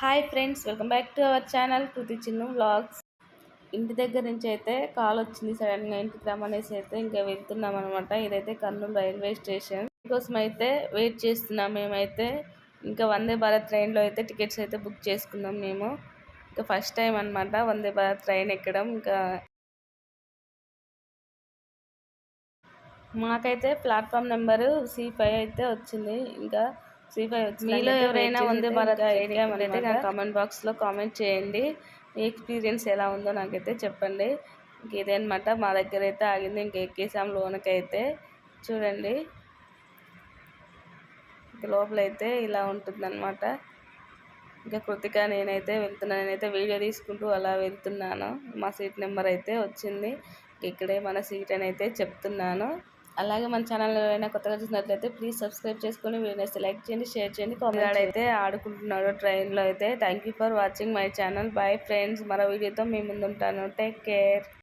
Hi friends welcome back to our channel Kriti చిన్న vlogs. ఇంటి దగ్గర నుంచి అయితే కాల్ వచ్చింది సడన్గా ఇంటికి రమ్మనేసి అయితే ఇంకా వెళ్తున్నాం అనమాట ఇదైతే కర్నూలు రైల్వే స్టేషన్. కోసం అయితే వెయిట్ చేస్తున్నాం మేమైతే. ఇంకా వందే భారత్ ట్రైన్లో అయితే టికెట్స్ అయితే బుక్ చేసుకున్నాం మేము. ఇంకా ఫస్ట్ టైం అనమాట వందే భారత్ ట్రైన్ ఎక్కడం. ఇంకా మాకైతే ప్లాట్ఫామ్ నెంబరు సి ఫైవ్ అయితే వచ్చింది. ఇంకా మీలో ఎవరైనా వందే భారత్ అయితే కామెంట్ బాక్స్లో కామెంట్ చేయండి. మీ ఎక్స్పీరియన్స్ ఎలా ఉందో నాకైతే చెప్పండి. ఇంక ఇదేనమాట మా దగ్గర అయితే ఆగింది. ఇంక ఎక్కేసాం లోనకైతే. చూడండి. ఇంక లోపలైతే ఇలా ఉంటుందన్నమాట. ఇంకా కృతిక నేనైతే వెళ్తున్నాను నేనైతే వీడియో తీసుకుంటూ అలా వెళ్తున్నాను. మా సీట్ నెంబర్ అయితే వచ్చింది. ఇక్కడే మన సీట్ అని అయితే చెప్తున్నాను. అలాగే మన ఛానల్ ఎవరైనా కొత్తగా చూసినట్లయితే ప్లీజ్ సబ్స్క్రైబ్ చేసుకొని వీడియోస్ లైక్ చేయండి షేర్ చేయండి కామెంట్ అయితే ఆడుకుంటున్నాడు ట్రైన్లో అయితే. Thank you for watching my channel bye friends మరో వీడియోతో మీ ముందుంటాను. Take care